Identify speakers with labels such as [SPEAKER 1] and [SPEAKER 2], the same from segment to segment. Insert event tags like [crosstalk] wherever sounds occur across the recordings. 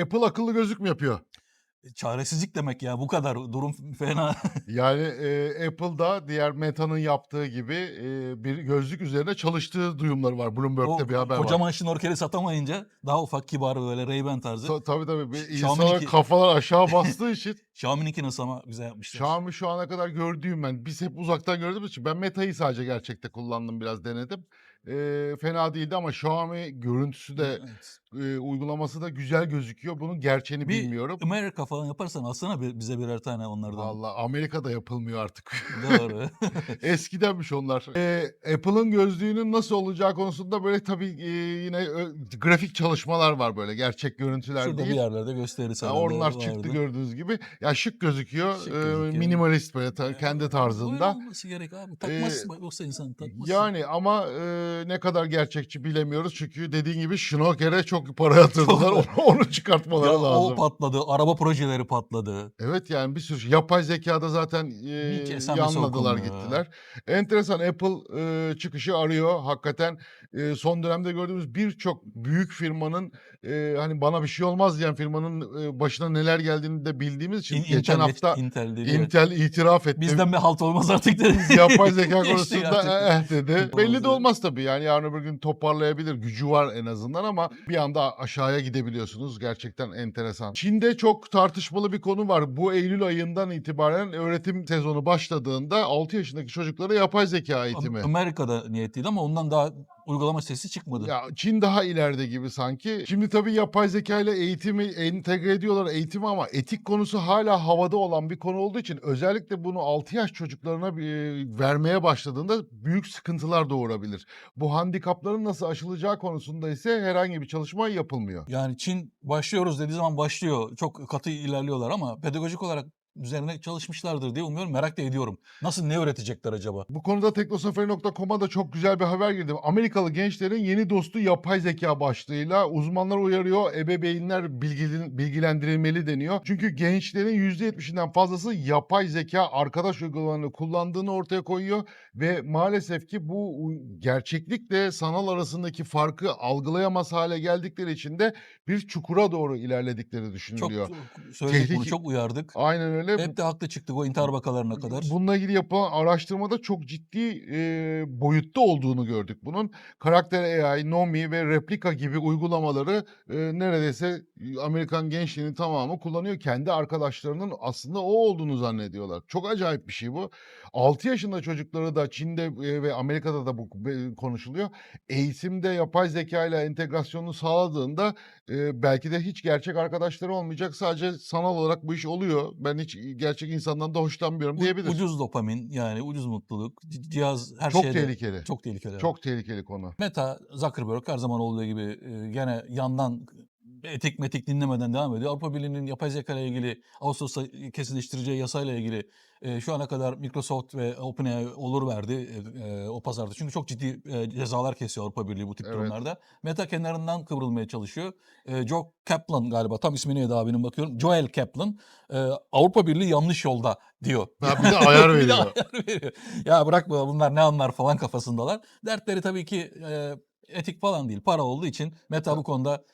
[SPEAKER 1] Apple akıllı gözlük mü yapıyor?
[SPEAKER 2] Çaresizlik demek ya bu kadar durum fena. [laughs]
[SPEAKER 1] Yani e, Apple'da diğer Meta'nın yaptığı gibi e, bir gözlük üzerine çalıştığı duyumları var. Bloomberg'te
[SPEAKER 2] o
[SPEAKER 1] bir haber var.
[SPEAKER 2] kocaman şnorkeli satamayınca daha ufak kibar böyle Ray-Ban tarzı.
[SPEAKER 1] Ta- tabii tabii. Bir insanlar kafalar aşağı [laughs] bastığı için
[SPEAKER 2] Xiaomi'ninki nasıl ama güzel yapmışlar.
[SPEAKER 1] Xiaomi şu ana kadar gördüğüm ben. Biz hep uzaktan gördüğümüz için ben Meta'yı sadece gerçekte kullandım biraz denedim. E, fena değildi ama Xiaomi görüntüsü de
[SPEAKER 2] Evet.
[SPEAKER 1] e, uygulaması da güzel gözüküyor. Bunun gerçeğini
[SPEAKER 2] Bir
[SPEAKER 1] bilmiyorum.
[SPEAKER 2] Amerika falan yaparsan alsana bir- bize birer tane onlardan.
[SPEAKER 1] Vallahi Amerika'da yapılmıyor artık.
[SPEAKER 2] Doğru. [laughs]
[SPEAKER 1] Eskidenmiş onlar. Ee, Apple'ın gözlüğünün nasıl olacağı konusunda böyle tabii e, yine ö- grafik çalışmalar var böyle gerçek görüntüler
[SPEAKER 2] Şurada bir
[SPEAKER 1] değil.
[SPEAKER 2] yerlerde gösterisi
[SPEAKER 1] Ya
[SPEAKER 2] herhalde
[SPEAKER 1] onlar çıktı
[SPEAKER 2] vardı.
[SPEAKER 1] gördüğünüz gibi. Ya şık gözüküyor.
[SPEAKER 2] Şık
[SPEAKER 1] e,
[SPEAKER 2] gözüküyor.
[SPEAKER 1] minimalist böyle ta- kendi tarzında.
[SPEAKER 2] olması gerek abi. Takmaz yoksa insan takmaz.
[SPEAKER 1] Yani ama e, ne kadar gerçekçi bilemiyoruz. Çünkü dediğin gibi Schnocker'e çok para yatırdılar. [laughs] onu, onu çıkartmaları
[SPEAKER 2] Ya
[SPEAKER 1] lazım.
[SPEAKER 2] o patladı, araba projeleri patladı.
[SPEAKER 1] Evet yani bir sürü şey. yapay zekada zaten e, yanladılar gittiler. Enteresan Apple e, çıkışı arıyor. Hakikaten e, son dönemde gördüğümüz birçok büyük firmanın e, hani bana bir şey olmaz diyen firmanın e, başına neler geldiğini de bildiğimiz için
[SPEAKER 2] İn-
[SPEAKER 1] geçen
[SPEAKER 2] Intel,
[SPEAKER 1] hafta
[SPEAKER 2] Intel dedi.
[SPEAKER 1] Intel itiraf etti.
[SPEAKER 2] Bizden bir halt olmaz artık dedi. [laughs]
[SPEAKER 1] yapay zeka
[SPEAKER 2] Geçti
[SPEAKER 1] konusunda
[SPEAKER 2] artık.
[SPEAKER 1] eh dedi.
[SPEAKER 2] Olmaz
[SPEAKER 1] Belli de olmaz tabii. Yani yarın öbür gün toparlayabilir. Gücü var en azından ama bir anda aşağıya gidebiliyorsunuz. Gerçekten enteresan. Çin'de çok tartışmalı bir konu var. Bu Eylül ayından itibaren öğretim sezonu başladığında 6 yaşındaki çocuklara yapay zeka eğitimi.
[SPEAKER 2] Am- Amerika'da niyetliydi ama ondan daha uygulama sesi çıkmadı.
[SPEAKER 1] Ya Çin daha ileride gibi sanki. Şimdi tabii yapay zeka ile eğitimi entegre ediyorlar eğitimi ama etik konusu hala havada olan bir konu olduğu için özellikle bunu 6 yaş çocuklarına bir- vermeye başladığında büyük sıkıntılar doğurabilir. Bu handikapların nasıl aşılacağı konusunda ise herhangi bir çalışma yapılmıyor.
[SPEAKER 2] Yani Çin başlıyoruz dediği zaman başlıyor. Çok katı ilerliyorlar ama pedagojik olarak üzerine çalışmışlardır diye umuyorum. Merak da ediyorum. Nasıl ne öğretecekler acaba?
[SPEAKER 1] Bu konuda teknosafari.com'a da çok güzel bir haber girdi. Amerikalı gençlerin yeni dostu yapay zeka başlığıyla uzmanlar uyarıyor. Ebeveynler bilgilendirilmeli deniyor. Çünkü gençlerin %70'inden fazlası yapay zeka arkadaş uygulamalarını kullandığını ortaya koyuyor. Ve maalesef ki bu gerçeklikle sanal arasındaki farkı algılayamaz hale geldikleri için de bir çukura doğru ilerledikleri
[SPEAKER 2] Çok
[SPEAKER 1] düşünülüyor.
[SPEAKER 2] söyledik bunu,
[SPEAKER 1] Tehlike-
[SPEAKER 2] çok uyardık.
[SPEAKER 1] Aynen öyle.
[SPEAKER 2] Hep de haklı çıktık o intihar vakalarına kadar.
[SPEAKER 1] Bununla ilgili yapılan araştırmada çok ciddi e, boyutta olduğunu gördük bunun. Karakter AI, Nomi ve Replika gibi uygulamaları e, neredeyse Amerikan gençliğinin tamamı kullanıyor. Kendi arkadaşlarının aslında o olduğunu zannediyorlar. Çok acayip bir şey bu. 6 yaşında çocukları da Çin'de e, ve Amerika'da da bu e, konuşuluyor. Eğitimde yapay zeka ile entegrasyonunu sağladığında e, belki de hiç gerçek arkadaşları olmayacak. Sadece sanal olarak bu iş oluyor. Ben hiç gerçek insandan da hoşlanmıyorum diyebilir.
[SPEAKER 2] Ucuz dopamin yani ucuz mutluluk, cihaz her
[SPEAKER 1] Çok
[SPEAKER 2] şeyde.
[SPEAKER 1] tehlikeli.
[SPEAKER 2] Çok tehlikeli.
[SPEAKER 1] Çok tehlikeli konu.
[SPEAKER 2] Meta, Zuckerberg her zaman olduğu gibi gene yandan etik metik dinlemeden devam ediyor. Avrupa Birliği'nin yapay zeka ile ilgili Ağustos'ta kesinleştireceği yasayla ilgili e, şu ana kadar Microsoft ve OpenAI olur verdi e, e, o pazarda. Çünkü çok ciddi e, cezalar kesiyor Avrupa Birliği bu tip
[SPEAKER 1] Evet.
[SPEAKER 2] durumlarda. Meta kenarından kıvrılmaya çalışıyor. E, Joe Kaplan galiba tam ismi neydi abinin bakıyorum. Joel Kaplan e, Avrupa Birliği yanlış yolda diyor.
[SPEAKER 1] Ha, bir de ayar [laughs]
[SPEAKER 2] Bir de
[SPEAKER 1] veriyor.
[SPEAKER 2] ayar veriyor. Ya bırak bu bunlar ne anlar falan kafasındalar. Dertleri tabii ki e, etik falan değil. Para olduğu için Meta bu konuda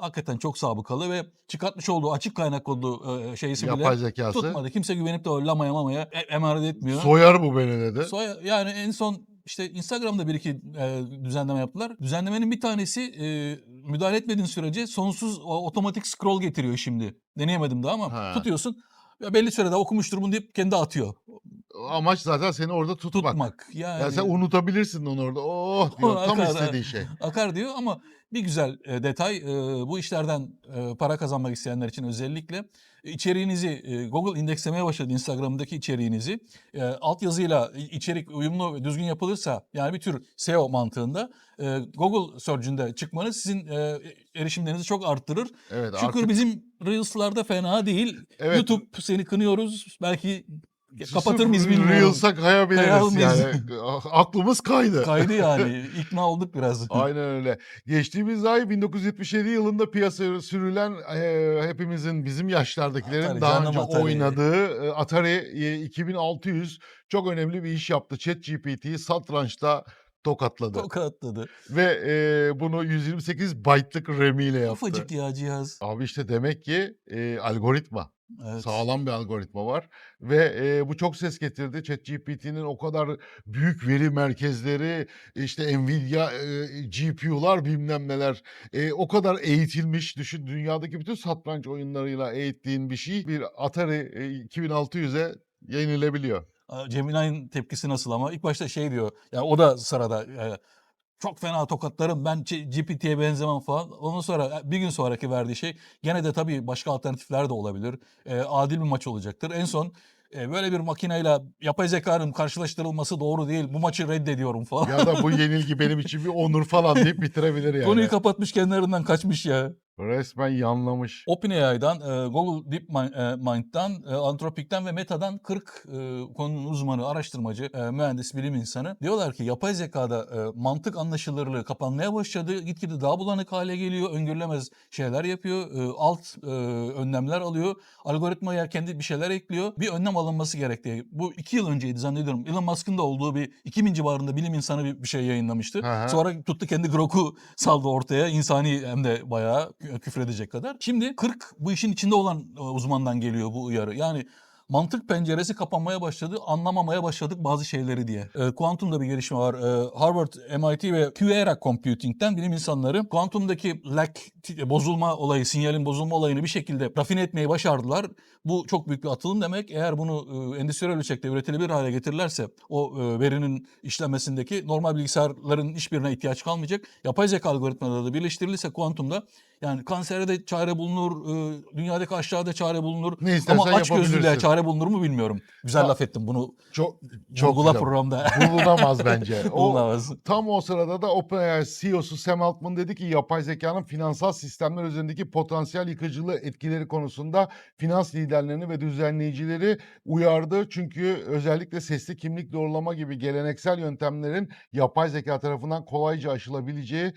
[SPEAKER 2] hakikaten çok sabıkalı ve çıkartmış olduğu açık kaynak olduğu e, şeysi bile
[SPEAKER 1] Yapay zekası.
[SPEAKER 2] tutmadı. Kimse güvenip de o lamaya mamaya e- emanet etmiyor.
[SPEAKER 1] Soyar bu beni dedi.
[SPEAKER 2] Soya- yani en son işte Instagram'da bir iki e, düzenleme yaptılar. Düzenlemenin bir tanesi e, müdahale etmediğin sürece sonsuz o- otomatik scroll getiriyor şimdi. Deneyemedim daha ama
[SPEAKER 1] Ha.
[SPEAKER 2] tutuyorsun. Ya belli sürede okumuştur bunu deyip kendi atıyor.
[SPEAKER 1] Amaç zaten seni orada tutmak.
[SPEAKER 2] Tutmak. Yani,
[SPEAKER 1] Ya sen unutabilirsin onu orada. Oh [laughs] diyor.
[SPEAKER 2] Ona
[SPEAKER 1] Tam istediği şey.
[SPEAKER 2] akar diyor ama bir güzel e, detay e, bu işlerden e, para kazanmak isteyenler için özellikle içeriğinizi Google indekslemeye başladı Instagram'daki içeriğinizi altyazıyla içerik uyumlu ve düzgün yapılırsa yani bir tür SEO mantığında Google Search'ünde çıkmanız sizin erişimlerinizi çok arttırır.
[SPEAKER 1] Evet
[SPEAKER 2] Şükür
[SPEAKER 1] artık
[SPEAKER 2] bizim Reels'larda fena değil.
[SPEAKER 1] Evet.
[SPEAKER 2] YouTube seni kınıyoruz. Belki kapatır mıyız bilmiyorum.
[SPEAKER 1] Reels'a kayabiliriz
[SPEAKER 2] Kayar mıyız?
[SPEAKER 1] yani. Aklımız kaydı.
[SPEAKER 2] Kaydı yani. [laughs] İkna olduk biraz.
[SPEAKER 1] Aynen öyle. Geçtiğimiz ay 1977 yılında piyasaya sürülen e, hepimizin bizim yaşlardakilerin
[SPEAKER 2] Atari,
[SPEAKER 1] daha önce
[SPEAKER 2] Atari.
[SPEAKER 1] oynadığı e, Atari e, 2600 çok önemli bir iş yaptı. ChatGPT'yi satrançta tokatladı.
[SPEAKER 2] Tokatladı.
[SPEAKER 1] Ve e, bunu 128 byte'lık RAM ile yaptı.
[SPEAKER 2] Ufacık ya cihaz.
[SPEAKER 1] Abi işte demek ki e, algoritma.
[SPEAKER 2] Evet.
[SPEAKER 1] Sağlam bir algoritma var ve e, bu çok ses getirdi. ChatGPT'nin o kadar büyük veri merkezleri, işte Nvidia e, GPU'lar bilmem neler e, o kadar eğitilmiş. Düşün dünyadaki bütün satranç oyunlarıyla eğittiğin bir şey bir Atari e, 2600'e yenilebiliyor.
[SPEAKER 2] Gemini'nin tepkisi nasıl ama ilk başta şey diyor. Ya o da sırada e, çok fena tokatlarım ben GPT'ye benzemem falan. Ondan sonra e, bir gün sonraki verdiği şey gene de tabii başka alternatifler de olabilir. E, adil bir maç olacaktır. En son e, böyle bir makineyle yapay zekanın karşılaştırılması doğru değil. Bu maçı reddediyorum falan.
[SPEAKER 1] Ya da bu yenilgi benim için bir onur falan deyip bitirebilir [laughs] yani.
[SPEAKER 2] Konuyu kapatmış kenarından kaçmış ya.
[SPEAKER 1] Resmen yanlamış.
[SPEAKER 2] OpenAI'dan, e, Google DeepMind'dan, e, Anthropic'ten ve Meta'dan 40 e, konunun uzmanı, araştırmacı, e, mühendis, bilim insanı diyorlar ki yapay zekada e, mantık anlaşılırlığı kapanmaya başladı. Gitgide daha bulanık hale geliyor. Öngörülemez şeyler yapıyor. e, alt e, önlemler alıyor. Algoritmaya kendi bir şeyler ekliyor. Bir önlem alınması gerektiği. Bu iki yıl önceydi zannediyorum. Elon Musk'ın da olduğu bir 2000 civarında bilim insanı bir, bir şey yayınlamıştı.
[SPEAKER 1] Hı.
[SPEAKER 2] Sonra tuttu kendi Grok'u saldı ortaya. İnsani hem de bayağı küfredecek kadar. Şimdi 40 bu işin içinde olan e, uzmandan geliyor bu uyarı. Yani mantık penceresi kapanmaya başladı, anlamamaya başladık bazı şeyleri diye. E, kuantumda bir gelişme var. E, Harvard, MIT ve QERA Computing'den bilim insanları kuantumdaki lag, t- bozulma olayı, sinyalin bozulma olayını bir şekilde rafine etmeyi başardılar. Bu çok büyük bir atılım demek. Eğer bunu e, endüstriyel ölçekte üretilebilir hale getirirlerse o e, verinin işlenmesindeki normal bilgisayarların hiçbirine ihtiyaç kalmayacak. Yapay zeka algoritmaları da birleştirilirse kuantumda yani kansere de çare bulunur, e, dünyadaki aşağıda çare bulunur.
[SPEAKER 1] Ne istersen
[SPEAKER 2] Ama aç gözlülüğe çare bulunur mu bilmiyorum. Güzel
[SPEAKER 1] Ha,
[SPEAKER 2] laf ettim bunu.
[SPEAKER 1] Çok çok güzel.
[SPEAKER 2] programda. [laughs]
[SPEAKER 1] Bulunamaz bence. O,
[SPEAKER 2] Bulunamaz.
[SPEAKER 1] Tam o sırada da OpenAI CEO'su Sam Altman dedi ki yapay zekanın finansal sistemler üzerindeki potansiyel yıkıcılığı etkileri konusunda finans liderlerini ve düzenleyicileri uyardı. Çünkü özellikle sesli kimlik doğrulama gibi geleneksel yöntemlerin yapay zeka tarafından kolayca aşılabileceğini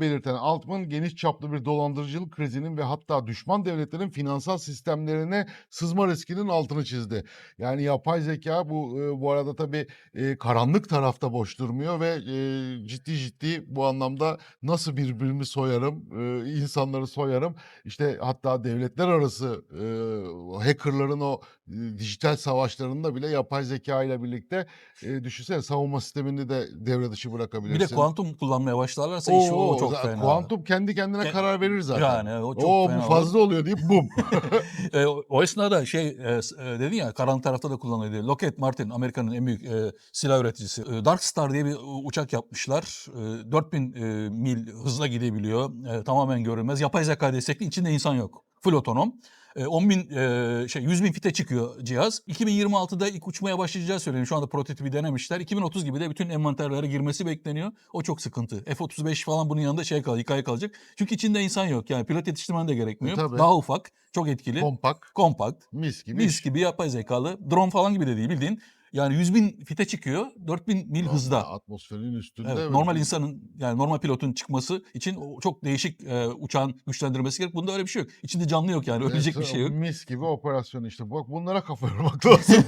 [SPEAKER 1] belirten Altman geniş çaplı bir dolandırıcılık krizinin ve hatta düşman devletlerin finansal sistemlerine sızma riskinin altını çizdi. Yani yapay zeka bu e, bu arada tabii e, karanlık tarafta boş durmuyor ve e, ciddi ciddi bu anlamda nasıl birbirimi soyarım, e, insanları soyarım. İşte hatta devletler arası e, hackerların o e, dijital savaşlarında bile yapay zeka ile birlikte e, düşünsene savunma sistemini de devre dışı bırakabilirsin.
[SPEAKER 2] Bir de kuantum kullanmaya başlarlarsa iş o,
[SPEAKER 1] Oo,
[SPEAKER 2] çok fena.
[SPEAKER 1] Kuantum kendi kendine
[SPEAKER 2] Ke-
[SPEAKER 1] karar verir zaten.
[SPEAKER 2] Yani o çok
[SPEAKER 1] Oo
[SPEAKER 2] fena
[SPEAKER 1] bu fazla oluyor deyip bum. [laughs]
[SPEAKER 2] E, o- esnada şey e, e, dedin ya karanlık tarafta da kullanılıyor. Lockheed Martin Amerika'nın en büyük e, silah üreticisi. E, Dark Star diye bir u- uçak yapmışlar. E, 4000 e, mil hızla gidebiliyor. E, tamamen görünmez. Yapay zeka destekli içinde insan yok. Full otonom. E, 10 bin, e, şey 100 bin fite çıkıyor cihaz. 2026'da ilk uçmaya başlayacağı söyleniyor. Şu anda prototipi denemişler. 2030 gibi de bütün envanterlere girmesi bekleniyor. O çok sıkıntı. F-35 falan bunun yanında şey kalacak, hikaye kalacak. Çünkü içinde insan yok. Yani pilot yetiştirmen de gerekmiyor.
[SPEAKER 1] tabii.
[SPEAKER 2] Daha ufak, çok etkili
[SPEAKER 1] Kompak,
[SPEAKER 2] kompakt,
[SPEAKER 1] mis gibi.
[SPEAKER 2] mis gibi yapay zekalı, drone falan gibi de değil bildiğin. Yani 100 bin fite çıkıyor, 4000 mil
[SPEAKER 1] Vallahi
[SPEAKER 2] hızda.
[SPEAKER 1] Atmosferin üstünde.
[SPEAKER 2] Evet,
[SPEAKER 1] ve
[SPEAKER 2] normal insanın yani normal pilotun çıkması için o çok değişik e, uçağın güçlendirmesi gerek. Bunda öyle bir şey yok. İçinde canlı yok yani ölecek bir
[SPEAKER 1] Evet,
[SPEAKER 2] şey yok.
[SPEAKER 1] Mis gibi operasyon işte. Bak bunlara kafa yormak [laughs] lazım.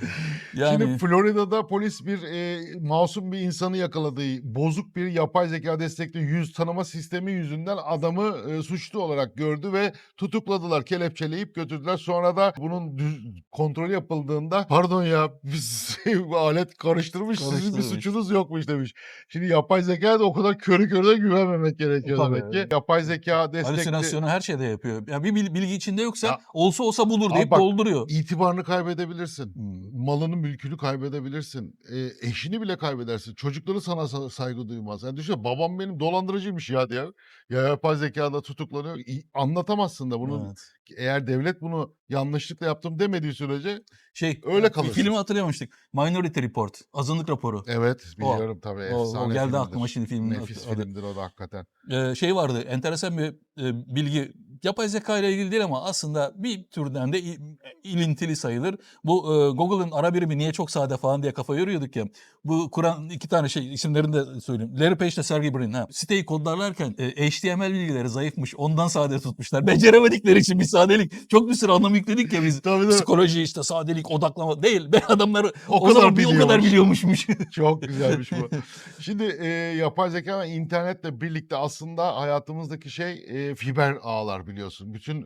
[SPEAKER 1] [laughs]
[SPEAKER 2] yani
[SPEAKER 1] Şimdi Florida'da polis bir e, masum bir insanı yakaladı. Bozuk bir yapay zeka destekli yüz tanıma sistemi yüzünden adamı e, suçlu olarak gördü ve tutukladılar. Kelepçeleyip götürdüler. Sonra da bunun düz, kontrolü yapıldığında pardon ya biz [laughs] alet karıştırmış sizin bir
[SPEAKER 2] Karıştırmış.
[SPEAKER 1] suçunuz yokmuş demiş. Şimdi yapay zekaya da o kadar körü körüne güvenmemek gerekiyor
[SPEAKER 2] Tabii.
[SPEAKER 1] demek ki. Yapay zeka destekli
[SPEAKER 2] halüsinasyonu her şeyde yapıyor. Yani bir bil- bilgi içinde yoksa
[SPEAKER 1] Ya-
[SPEAKER 2] olsa olsa bulur
[SPEAKER 1] Abi
[SPEAKER 2] deyip
[SPEAKER 1] bak,
[SPEAKER 2] dolduruyor.
[SPEAKER 1] itibarını kaybedebilirsin.
[SPEAKER 2] Hmm.
[SPEAKER 1] malını mülkünü kaybedebilirsin. E, eşini bile kaybedersin. Çocukları sana sa- saygı duymaz. Yani düşün babam benim dolandırıcıymış ya diye. Ya yapay zekada tutuklanıyor. İ- Anlatamazsın da bunu.
[SPEAKER 2] Evet.
[SPEAKER 1] Eğer devlet bunu yanlışlıkla yaptım demediği sürece
[SPEAKER 2] Şey,
[SPEAKER 1] Öyle
[SPEAKER 2] bir
[SPEAKER 1] kalırsın.
[SPEAKER 2] filmi hatırlamamıştık. Minority Report, azınlık raporu.
[SPEAKER 1] evet
[SPEAKER 2] O-
[SPEAKER 1] biliyorum tabii
[SPEAKER 2] o- o geldi
[SPEAKER 1] filmdir.
[SPEAKER 2] aklıma şimdi filmin
[SPEAKER 1] Nefis
[SPEAKER 2] adı.
[SPEAKER 1] filmdir o da hakikaten.
[SPEAKER 2] Ee, şey vardı enteresan bir e, bilgi yapay zeka ile ilgili değil ama aslında bir türden de i- ilintili sayılır. Bu e, Google'ın ara birimi niye çok sade falan diye kafa yoruyorduk ya. Bu kuran iki tane şey isimlerini de söyleyeyim. Larry Page ile Sergey Brin. Ha. Siteyi kodlarlarken e, HTML bilgileri zayıfmış. Ondan sade tutmuşlar. Beceremedikleri için bir sadelik. Çok bir sürü anlam yükledik ya biz. [laughs]
[SPEAKER 1] Tabii de
[SPEAKER 2] Psikoloji işte sadelik odaklama değil. Be adamlar
[SPEAKER 1] O
[SPEAKER 2] o,
[SPEAKER 1] kadar
[SPEAKER 2] zaman bir o kadar
[SPEAKER 1] biliyormuş.
[SPEAKER 2] biliyormuşmuş. [laughs]
[SPEAKER 1] çok güzelmiş bu. [laughs] Şimdi e, yapay zeka ve internetle birlikte aslında hayatımızdaki şey e, fiber ağlar biliyorsun. Bütün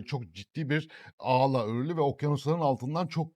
[SPEAKER 1] e, çok ciddi bir ağla örülü ve okyanusların altından çok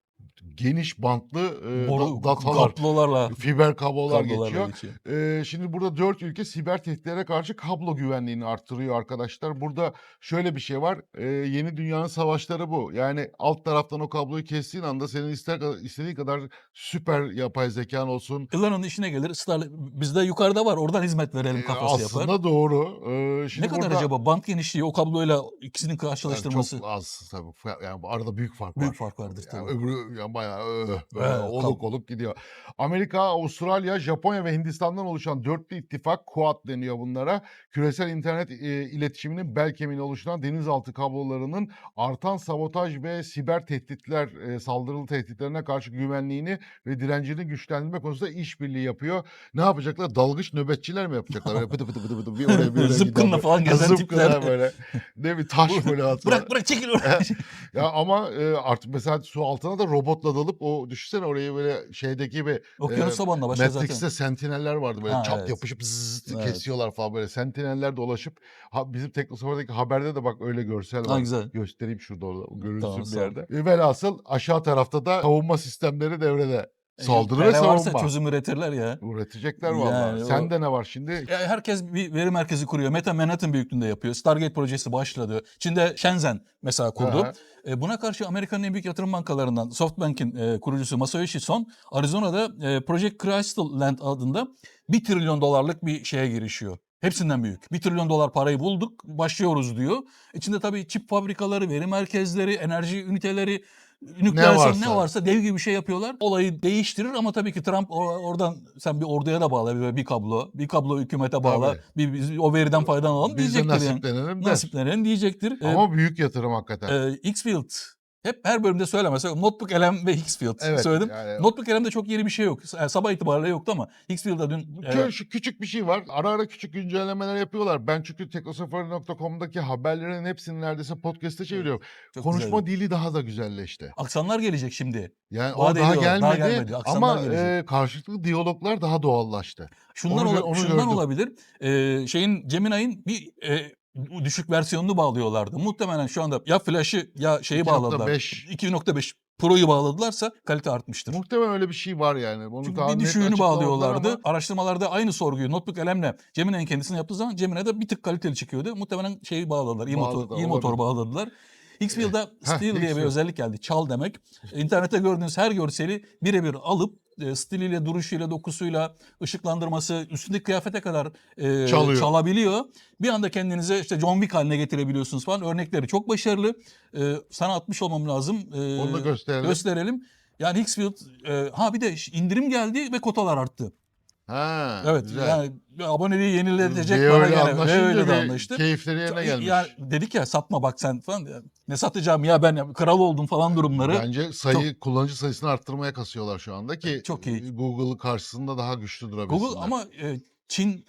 [SPEAKER 1] geniş bantlı e,
[SPEAKER 2] Boru
[SPEAKER 1] datalar,
[SPEAKER 2] kablolarla
[SPEAKER 1] fiber kablolar
[SPEAKER 2] kablolarla
[SPEAKER 1] geçiyor.
[SPEAKER 2] geçiyor.
[SPEAKER 1] Ee, şimdi burada dört ülke siber tehditlere karşı kablo güvenliğini arttırıyor arkadaşlar. Burada şöyle bir şey var. Ee, yeni dünyanın savaşları bu. Yani alt taraftan o kabloyu kestiğin anda senin ister istediğin kadar süper yapay zekan olsun.
[SPEAKER 2] Elon'un işine gelir. Starlink bizde yukarıda var. Oradan hizmet verelim
[SPEAKER 1] Ee,
[SPEAKER 2] kafası
[SPEAKER 1] aslında
[SPEAKER 2] yapar.
[SPEAKER 1] doğru. Ee, şimdi
[SPEAKER 2] Ne kadar
[SPEAKER 1] burada-
[SPEAKER 2] acaba band genişliği o kabloyla ikisinin
[SPEAKER 1] Yani
[SPEAKER 2] karşılaştırması?
[SPEAKER 1] çok az tabii. Yani arada büyük fark var.
[SPEAKER 2] Büyük fark vardır
[SPEAKER 1] Yani
[SPEAKER 2] tabii.
[SPEAKER 1] öbürü yani bayağı ö, böyle
[SPEAKER 2] Evet,
[SPEAKER 1] oluk oluk gidiyor. Amerika, Avustralya, Japonya ve Hindistan'dan oluşan dörtlü ittifak Quad deniyor bunlara. Küresel internet e, iletişiminin bel kemiğini oluşturan denizaltı kablolarının artan sabotaj ve siber tehditler, e, saldırılı tehditlerine karşı güvenliğini ve direncini güçlendirme konusunda işbirliği yapıyor. Ne yapacaklar? Dalgıç nöbetçiler mi yapacaklar? Böyle pıtı pıtı pıtı pıtı bir oraya bir oraya
[SPEAKER 2] Zıpkınla falan gezen tipler.
[SPEAKER 1] böyle. Ne bir taş böyle atıyor. [laughs]
[SPEAKER 2] Bırak bırak çekil oraya. [laughs]
[SPEAKER 1] Ya ama e, artık mesela su altına da robotla dalıp o düşünsene oraya böyle şeydeki gibi
[SPEAKER 2] Okyanus tabanına başka
[SPEAKER 1] Matrix'te
[SPEAKER 2] zaten.
[SPEAKER 1] sentineller vardı böyle
[SPEAKER 2] Ha,
[SPEAKER 1] çat
[SPEAKER 2] evet.
[SPEAKER 1] yapışıp zzzz
[SPEAKER 2] Evet.
[SPEAKER 1] kesiyorlar falan böyle sentineller dolaşıp ha, bizim Teknosofa'daki haberde de bak öyle görsel
[SPEAKER 2] Ha,
[SPEAKER 1] var.
[SPEAKER 2] güzel.
[SPEAKER 1] Göstereyim şurada orada o görünsün
[SPEAKER 2] Tamam,
[SPEAKER 1] bir
[SPEAKER 2] sağ ol.
[SPEAKER 1] yerde. E, velhasıl aşağı tarafta da savunma sistemleri devrede.
[SPEAKER 2] E,
[SPEAKER 1] Saldırı ve
[SPEAKER 2] para varsa
[SPEAKER 1] savunma.
[SPEAKER 2] çözüm üretirler ya.
[SPEAKER 1] Üretecekler vallahi.
[SPEAKER 2] Yani o-
[SPEAKER 1] Sende ne var şimdi?
[SPEAKER 2] Ya herkes bir veri merkezi kuruyor. Meta Manhattan büyüklüğünde yapıyor. Stargate projesi başladı. Çin'de Shenzhen mesela kurdu.
[SPEAKER 1] Aha.
[SPEAKER 2] E, buna karşı Amerika'nın en büyük yatırım bankalarından SoftBank'in e, kurucusu Masayoshi Son Arizona'da e, Project Crystal Land adında 1 trilyon dolarlık bir şeye girişiyor. Hepsinden büyük. 1 trilyon dolar parayı bulduk, başlıyoruz diyor. İçinde tabii çip fabrikaları, veri merkezleri, enerji üniteleri, nükleer varsa. ne
[SPEAKER 1] varsa.
[SPEAKER 2] dev gibi bir şey yapıyorlar. Olayı değiştirir ama tabii ki Trump o- oradan sen bir orduya da bağla bir, bir kablo, bir kablo hükümete bağla,
[SPEAKER 1] Tabii.
[SPEAKER 2] bir, biz o veriden faydalanalım
[SPEAKER 1] Biz de
[SPEAKER 2] diyecektir yani.
[SPEAKER 1] nasiplenelim de.
[SPEAKER 2] Nasiplenelim diyecektir.
[SPEAKER 1] Ama büyük yatırım hakikaten.
[SPEAKER 2] ee, Xfield. Hep her bölümde söyle mesela Notebook LM ve Xfield
[SPEAKER 1] evet.
[SPEAKER 2] söyledim.
[SPEAKER 1] yani-
[SPEAKER 2] Notebook LM'de çok yeni bir şey yok. Sabah itibariyle yoktu ama Xfield'da dün e,
[SPEAKER 1] Kö- şu küçük bir şey var. Ara ara küçük güncellemeler yapıyorlar. Ben çünkü teknosafari.com'daki haberlerin hepsini neredeyse podcast'e çeviriyorum.
[SPEAKER 2] çok
[SPEAKER 1] Konuşma
[SPEAKER 2] güzeldi.
[SPEAKER 1] dili daha da güzelleşti.
[SPEAKER 2] aksanlar gelecek şimdi.
[SPEAKER 1] Yani
[SPEAKER 2] Vaat
[SPEAKER 1] o daha
[SPEAKER 2] ediyorlar, daha
[SPEAKER 1] gelmedi,
[SPEAKER 2] gelmedi. Aksanlar
[SPEAKER 1] ama
[SPEAKER 2] gelecek.
[SPEAKER 1] e, karşılıklı diyaloglar daha doğallaştı.
[SPEAKER 2] Şundan,
[SPEAKER 1] Onu gö-
[SPEAKER 2] ola-
[SPEAKER 1] onu
[SPEAKER 2] şundan
[SPEAKER 1] gördüm.
[SPEAKER 2] olabilir. Ee, şeyin Gemini'nin bir e, düşük versiyonunu bağlıyorlardı. Muhtemelen şu anda ya Flash'ı ya şeyi bağladılar.
[SPEAKER 1] 2.5.
[SPEAKER 2] 2.5 Pro'yu bağladılarsa kalite artmıştır.
[SPEAKER 1] Muhtemelen öyle bir şey var yani. Onu
[SPEAKER 2] Çünkü bir düşüğünü bağlıyorlardı.
[SPEAKER 1] ama
[SPEAKER 2] Araştırmalarda aynı sorguyu Notebook LM'le Gemini'nin kendisini yaptığı zaman Gemini'de bir tık kaliteli çıkıyordu. Muhtemelen şeyi bağladılar. E-motor,
[SPEAKER 1] Bağladılar,
[SPEAKER 2] e-motor
[SPEAKER 1] olabilir.
[SPEAKER 2] bağladılar. Xfield'da Still diye bir özellik geldi. Çal demek. İnternette gördüğünüz her görseli birebir alıp e, stiliyle, duruşuyla, dokusuyla, ışıklandırması, üstündeki kıyafete kadar e,
[SPEAKER 1] Çalıyor.
[SPEAKER 2] çalabiliyor. Bir anda kendinize işte John Wick haline getirebiliyorsunuz falan. Örnekleri çok başarılı. E, sana atmış olmam lazım. E,
[SPEAKER 1] onu da gösterelim.
[SPEAKER 2] gösterelim. Yani Xfield e, ha bir de indirim geldi ve kotalar arttı.
[SPEAKER 1] Ha,
[SPEAKER 2] evet
[SPEAKER 1] güzel.
[SPEAKER 2] yani aboneliği yeniletecek
[SPEAKER 1] Ve
[SPEAKER 2] bana
[SPEAKER 1] öyle
[SPEAKER 2] gene. Ve öyle de
[SPEAKER 1] bir
[SPEAKER 2] anlaştı.
[SPEAKER 1] keyifleri yerine
[SPEAKER 2] Çok-
[SPEAKER 1] gelmiş.
[SPEAKER 2] Ya dedik ya satma bak sen falan. Ya Ne satacağım ya ben kral oldum falan durumları.
[SPEAKER 1] Bence sayı kullanıcı sayısını arttırmaya kasıyorlar şu anda ki
[SPEAKER 2] Çok iyi.
[SPEAKER 1] e, Google'ın karşısında daha güçlü durabilsinler.
[SPEAKER 2] Google ama e, Çin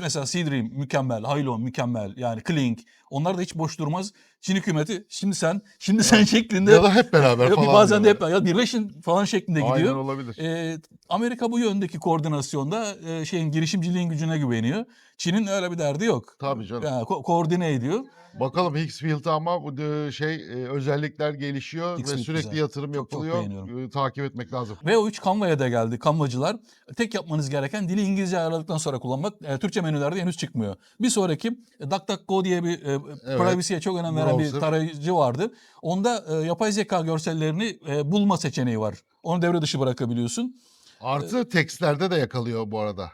[SPEAKER 2] mesela Seedream mükemmel, Hailon mükemmel yani Kling onlar da hiç boş durmaz. Çin hükümeti şimdi sen şimdi sen şeklinde
[SPEAKER 1] ya da hep beraber [laughs] falan.
[SPEAKER 2] bazen de hep ya birleşin falan şeklinde
[SPEAKER 1] Aynen
[SPEAKER 2] gidiyor.
[SPEAKER 1] olabilir.
[SPEAKER 2] E, Amerika bu yöndeki koordinasyonda e, şeyin girişimciliğin gücüne güveniyor. Çin'in öyle bir derdi yok.
[SPEAKER 1] Tabii canım.
[SPEAKER 2] Yani ko- koordine ediyor.
[SPEAKER 1] Bakalım Higgsfield'a ama bu de- şey e, özellikler gelişiyor ve
[SPEAKER 2] Higgsfield
[SPEAKER 1] sürekli
[SPEAKER 2] güzel.
[SPEAKER 1] yatırım
[SPEAKER 2] Çok- çok
[SPEAKER 1] yapılıyor.
[SPEAKER 2] beğeniyorum.
[SPEAKER 1] E, takip etmek lazım.
[SPEAKER 2] VO3 Canva'ya da geldi. Canvacılar. Tek yapmanız gereken dili İngilizce ayarladıktan sonra kullanmak. E, Türkçe menülerde henüz çıkmıyor. Bir sonraki e, DuckDuckGo diye bir e,
[SPEAKER 1] Evet.
[SPEAKER 2] privacy'ye çok önem veren bir
[SPEAKER 1] Browser.
[SPEAKER 2] tarayıcı vardı. Onda e, yapay zeka görsellerini e, bulma seçeneği var. Onu devre dışı bırakabiliyorsun.
[SPEAKER 1] Artı tekstlerde de yakalıyor bu arada.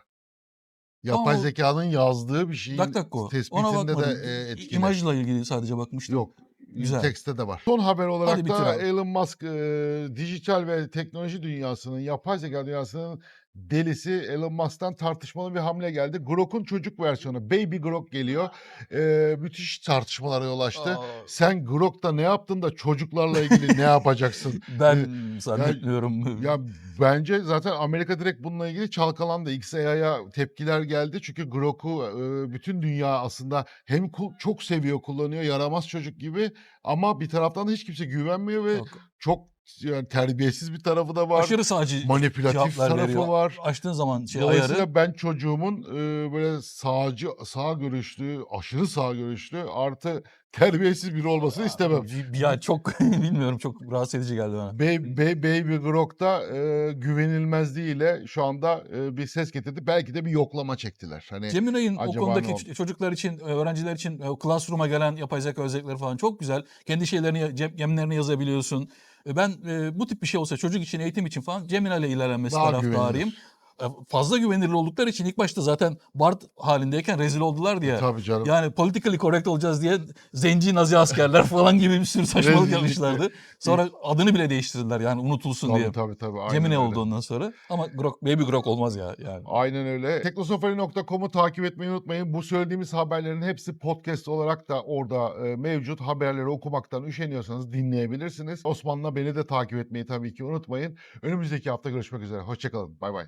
[SPEAKER 1] Yapay
[SPEAKER 2] Ama
[SPEAKER 1] zekanın yazdığı bir şeyin
[SPEAKER 2] DuckDuckGo.
[SPEAKER 1] Tespitinde de e, etkili.
[SPEAKER 2] İmajla ilgili sadece bakmıştım.
[SPEAKER 1] Yok.
[SPEAKER 2] Güzel.
[SPEAKER 1] Tekste de var. Son haber olarak da. Elon Musk e, dijital ve teknoloji dünyasının, yapay zeka dünyasının delisi Elon Musk'tan tartışmalı bir hamle geldi. Grok'un çocuk versiyonu Baby Grok geliyor. Eee, müthiş tartışmalara yol açtı.
[SPEAKER 2] Aa,
[SPEAKER 1] Sen Grok'ta ne yaptın da çocuklarla ilgili ne yapacaksın? [laughs]
[SPEAKER 2] ben
[SPEAKER 1] Ee,
[SPEAKER 2] zannetmiyorum.
[SPEAKER 1] Ya bence zaten Amerika direkt bununla ilgili çalkalandı. XAI'ya tepkiler geldi. Çünkü Grok'u e, bütün dünya aslında hem çok seviyor, kullanıyor, yaramaz çocuk gibi ama bir taraftan da hiç kimse güvenmiyor ve
[SPEAKER 2] Yok.
[SPEAKER 1] çok yani terbiyesiz bir tarafı da var.
[SPEAKER 2] Aşırı sağcı
[SPEAKER 1] manipülatif tarafı
[SPEAKER 2] veriyor.
[SPEAKER 1] var.
[SPEAKER 2] Açtığın zaman şey
[SPEAKER 1] Dolayısıyla
[SPEAKER 2] ayarı
[SPEAKER 1] ben çocuğumun e, böyle sağcı, sağ görüşlü, aşırı sağ görüşlü artı terbiyesiz biri olmasını istemem.
[SPEAKER 2] Bir- Ya çok [laughs] bilmiyorum çok rahatsız edici geldi bana.
[SPEAKER 1] Baby, Baby Grok'ta e, güvenilmezliğiyle şu anda e, bir ses getirdi. Belki de bir yoklama çektiler. Hani
[SPEAKER 2] Gemini'nin o konudaki çocuklar için, e, öğrenciler için e, Classroom'a gelen yapay zeka özellikleri falan çok güzel. Kendi şeylerini, ya- cem- gemilerini yazabiliyorsun. E, Ben e, bu tip bir şey olsa çocuk için, eğitim için falan Gemini ile ilerlenmesi
[SPEAKER 1] Daha
[SPEAKER 2] taraftarıyım.
[SPEAKER 1] güvenilir.
[SPEAKER 2] E, Fazla güvenilir oldukları için ilk başta zaten Bard halindeyken rezil oldular diye.
[SPEAKER 1] tabii canım.
[SPEAKER 2] Yani politically correct olacağız diye zenci nazi askerler [laughs] falan gibi bir sürü saçmalık yapmışlardı. Sonra adını bile değiştirdiler yani unutulsun
[SPEAKER 1] tabii,
[SPEAKER 2] diye.
[SPEAKER 1] tabii tabii. aynen
[SPEAKER 2] Gemini
[SPEAKER 1] öyle.
[SPEAKER 2] oldu ondan sonra. Ama Grok, Baby Grok olmaz ya yani.
[SPEAKER 1] Aynen öyle. Teknosofari.com'u takip etmeyi unutmayın. Bu söylediğimiz haberlerin hepsi podcast olarak da orada e, mevcut. Haberleri okumaktan üşeniyorsanız dinleyebilirsiniz. Osman'la beni de takip etmeyi tabii ki unutmayın. Önümüzdeki hafta görüşmek üzere. Hoşçakalın. Bay bay.